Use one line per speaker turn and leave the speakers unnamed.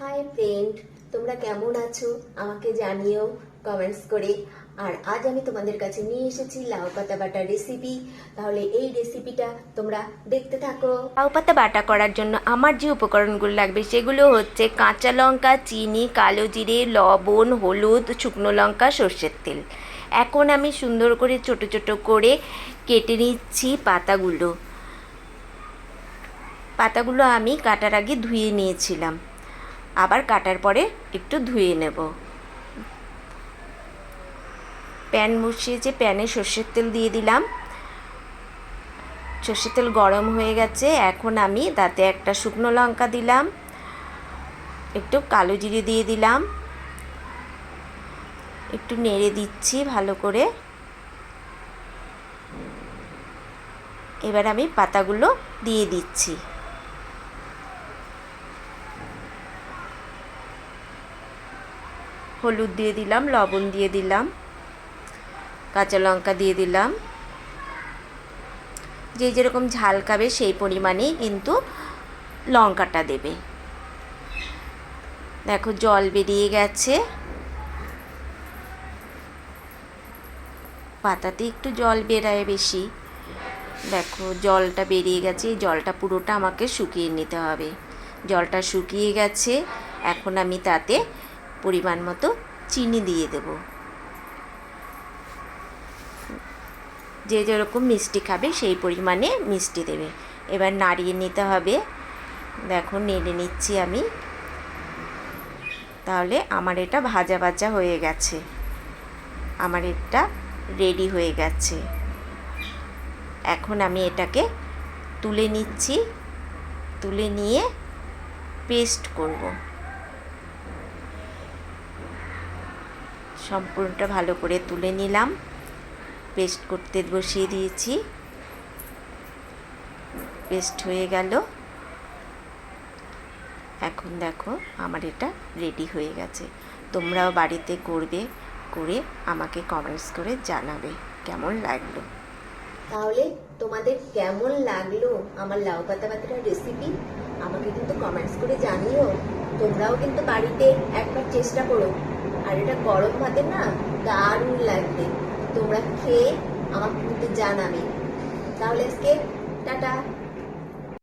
Hi friend তোমরা কেমন আছো? আমাকে জানিও কমেন্টস করে। আর আজ আমি তোমাদের কাছে নিয়ে এসেছি লাউ পাতা বাটার রেসিপি তাহলে এই রেসিপিটা তোমরা দেখতে থাকো।
লাউ পাতা বাটা করার জন্য আমার যে উপকরণগুলো লাগবে, সেগুলো হচ্ছে কাঁচা লঙ্কা, চিনি, কালো জিরে, লবণ, হলুদ, শুকনো লঙ্কা, সর্ষের তেল। এখন আমি সুন্দর করে ছোট ছোট করে কেটে নিচ্ছি পাতাগুলো। পাতাগুলো আমি কাটার আগে ধুয়ে নিয়েছিলাম। আবার কাটার পরে একটু ধুয়ে নেব। প্যান বসিয়েছে প্যানে সর্ষের তেল দিয়ে দিলাম। সর্ষের তেল গরম হয়ে গেছে, এখন আমি তাতে একটা শুকনো লঙ্কা দিলাম, একটু কালো জিরে দিয়ে দিলাম। একটু নেড়ে দিচ্ছি ভালো করে। এবার আমি পাতাগুলো দিয়ে দিচ্ছি। হলুদ দিয়ে দিলাম, লবণ দিয়ে দিলাম, কাঁচা লঙ্কা দিয়ে দিলাম। যে যেরকম ঝাল খাবে সেই পরিমাণেই কিন্তু লঙ্কাটা দেবে। দেখো জল বেরিয়ে গেছে। পাতাতে একটু জল বেরায় বেশি। দেখো জলটা বেরিয়ে গেছে জলটা পুরোটা আমাকে শুকিয়ে নিতে হবে। জলটা শুকিয়ে গেছে, এখন আমি তাতে পরিমাণ মতো চিনি দিয়ে দেবো। যে যেরকম মিষ্টি খাবে সেই পরিমাণে মিষ্টি দেবে। এবার নাড়িয়ে নিতে হবে। দেখো, নেড়ে নিচ্ছি আমি। তাহলে আমার এটা ভাজা ভাজা হয়ে গেছে। আমার এটা রেডি হয়ে গেছে। এখন আমি এটাকে তুলে নিচ্ছি। তুলে নিয়ে পেস্ট করব। সম্পূর্ণটা ভালো করে তুলে নিলাম। পেস্ট করতে বসিয়ে দিয়েছি। পেস্ট হয়ে গেল। এখন দেখো আমার এটা রেডি হয়ে গেছে। তোমরাও বাড়িতে করবে, করে আমাকে কমেন্টস করে জানাবে কেমন লাগল।
তাহলে তোমাদের কেমন লাগল আমার লাউ পাতা বাটার রেসিপি আমাকে কিন্তু কমেন্টস করে জানিও। তোমরাও কিন্তু বাড়িতে একবার চেষ্টা করো। আর এটা গরম ভাতে না দারুণ লাগবে। তোমরা খেয়ে আমাকে কিন্তু জানাবে। তাহলে আজকে টাটা।